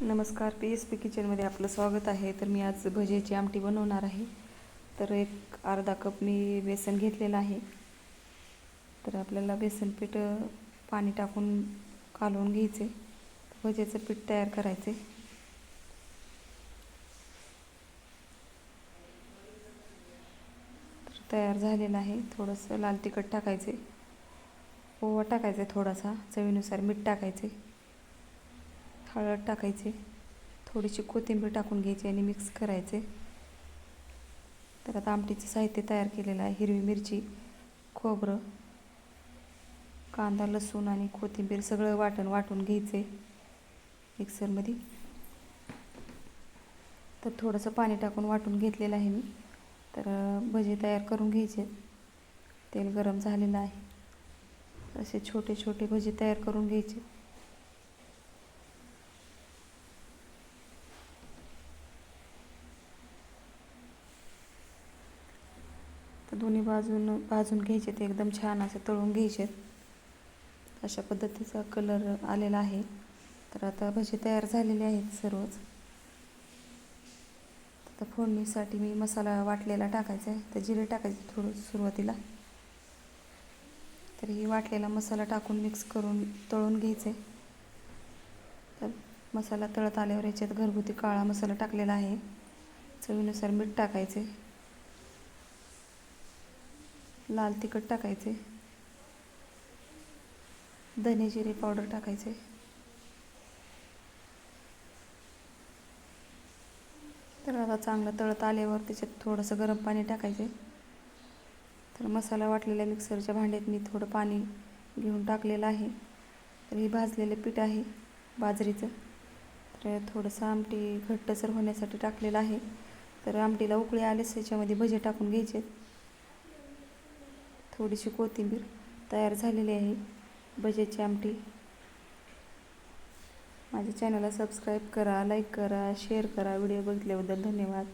नमस्कार P S P किचनमध्ये आपलं स्वागत आहे. तर मी आज भजेची आमटी बनवणार आहे. तर एक अर्धा कप मी बेसन घेतलेलं आहे. तर आपल्याला बेसन पीठ पाणी टाकून कालवून घ्यायचे. भजेचं पीठ तयार करायचे. तर तयार झालेलं आहे. थोडंसं लाल तिखट टाकायचे. ओवा टाकायचा थोडासा. चवीनुसार मीठ टाकायचे. हळद टाकायचे थोडीशी कोथिंबीर टाकून घ्यायची आणि मिक्स करायचे. तर आता आमटीचं साहित्य तयार केलेलं आहे हिरवी मिरची खोबरं कांदा लसूण आणि कोथिंबीर सगळं वाटण वाटून घ्यायचे मिक्सरमध्ये. तर थोडंसं पाणी टाकून वाटून घेतलेलं आहे मी. तर भजे तयार करून घ्यायचे. तेल गरम झालेलं आहे. असे छोटे छोटे भजे तयार करून घ्यायचे. दोन्ही बाजून भाजून घ्यायचे ते एकदम छान असे तळून घ्यायचे. अशा पद्धतीचा कलर आलेला आहे. तर आता भजी तयार झालेले आहेत सर्वच. आता फोडणीसाठी मी मसाला वाटलेला टाकायचा आहे. तर जिरे टाकायचे थोडं सुरुवातीला. तर ही वाटलेला मसाला टाकून मिक्स करून तळून घ्यायचे. तर मसाला तळत आल्यावर याच्यात घरगुती काळा मसाला टाकलेला आहे. चवीनुसार मीठ टाकायचे. लाल तिखट टाकायचे. धने जिरे पावडर टाकायचे. तर आता चांगलं तळत आल्यावर त्याच्यात थोडंसं गरम पाणी टाकायचे. तर मसाला वाटलेल्या मिक्सरच्या भांड्यात मी थोडं पाणी घेऊन टाकलेलं आहे. तर हे भाजलेलं पीठ आहे बाजरीचं. तर थोडंसं आमटी घट्टसर होण्यासाठी टाकलेलं आहे. तर आमटीला उकळी आलेच त्याच्यामध्ये भजे टाकून घ्यायचे थोडीशी कोथिंबीर तयार झालेली आहे. भज्याची आमटी. माझ्या चॅनलला सबस्क्राईब करा लाईक करा शेअर करा. व्हिडिओ बघितल्याबद्दल धन्यवाद.